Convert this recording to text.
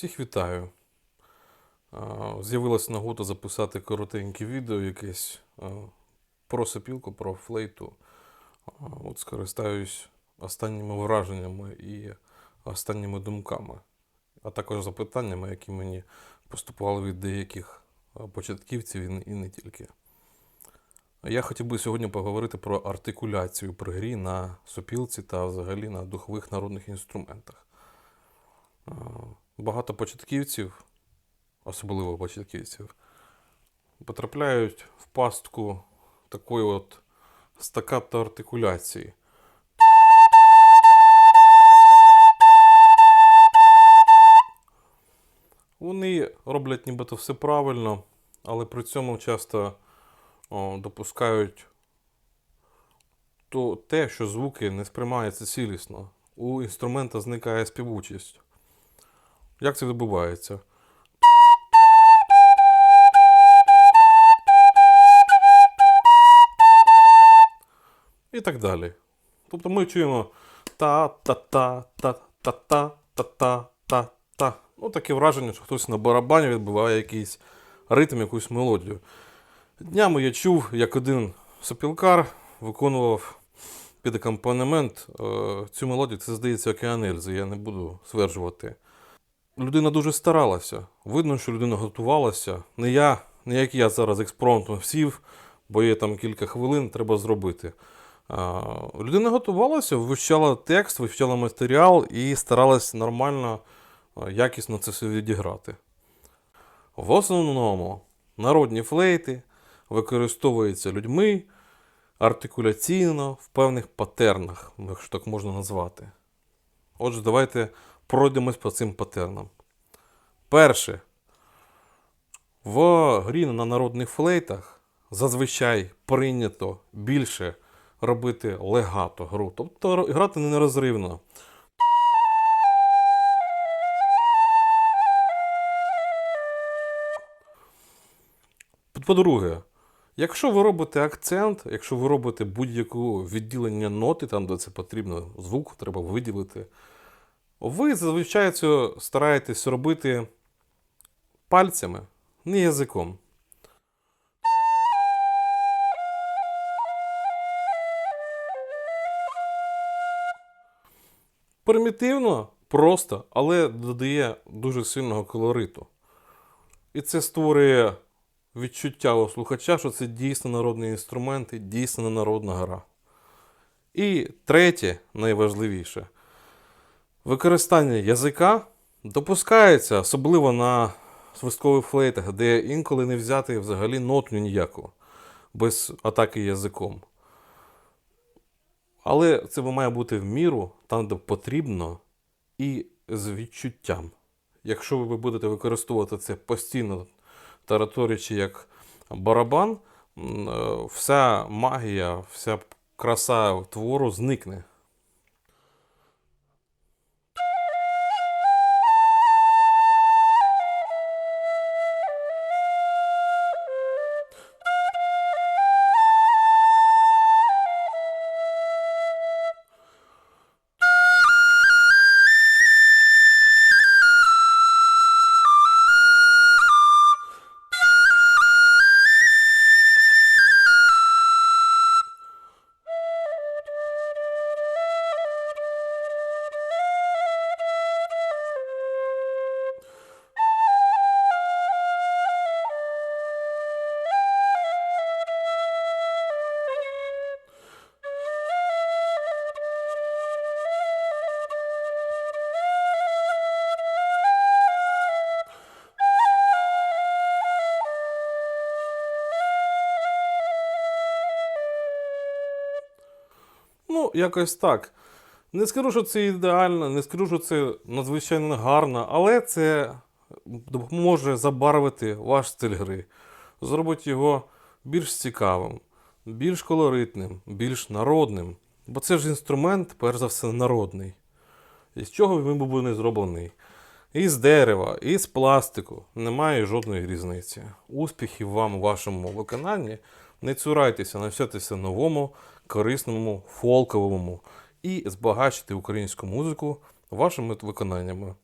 Всіх вітаю. З'явилася нагода записати коротеньке відео якесь про сопілку, про флейту. От скористаюсь останніми враженнями і останніми думками, а також запитаннями, які мені поступали від деяких початківців і не тільки. Я хотів би сьогодні поговорити про артикуляцію при грі на сопілці та взагалі на духових народних інструментах. Багато початківців, особливо початківців, потрапляють в пастку такої от стакато артикуляції. Вони роблять нібито все правильно, але при цьому часто о, допускають то те, що звуки не сприймаються цілісно. У інструмента зникає співучість. Як це відбувається? І так далі. Тобто ми чуємо та-та-та-та-та-та-та-та-та. Ну, таке враження, що хтось на барабані відбиває якийсь ритм, якусь мелодію. Днями я чув, як один сопілкар виконував під акомпанемент е, цю мелодію. Це, здається, океан Ельзи, я не буду стверджувати. Людина дуже старалася. Видно, що людина готувалася. Не я, не як я зараз експромтом сів, бо є там кілька хвилин, треба зробити. А, людина готувалася, вивчала текст, вивчала матеріал і старалась нормально, якісно це все відіграти. В основному народні флейти використовуються людьми артикуляційно в певних патернах, якщо так можна назвати. Отже, давайте пройдемось по цим патернам. Перше. В грі на народних флейтах зазвичай прийнято більше робити легато гру, тобто грати нерозривно. По-друге, якщо ви робите акцент, якщо ви робите будь-яку відділення ноти, там, де це потрібно, звук треба виділити, ви зазвичай стараєтесь робити пальцями, не язиком. Примітивно, просто, але додає дуже сильного колориту. І це створює відчуття у слухача, що це дійсно народний інструмент і дійсно народна гра. І третє, найважливіше, використання язика допускається, особливо на свисткових флейтах, де інколи не взяти взагалі нотню ніяку, без атаки язиком. Але це має бути в міру, там, де потрібно, і з відчуттям. Якщо ви будете використовувати це постійно, тараторячи як барабан, е, вся магія, вся краса твору зникне. Ну, якось так. Не скажу, що це ідеально, не скажу, що це надзвичайно гарно, але це допоможе забарвити ваш стиль гри, зробить його більш цікавим, більш колоритним, більш народним. Бо це ж інструмент, перш за все, народний. І з чого він був не зроблений? Із дерева, із пластику. Немає жодної різниці. Успіхів вам у вашому виконанні. Не цурайтеся, навчатися новому, корисному, фолковому і збагачити українську музику вашими виконаннями.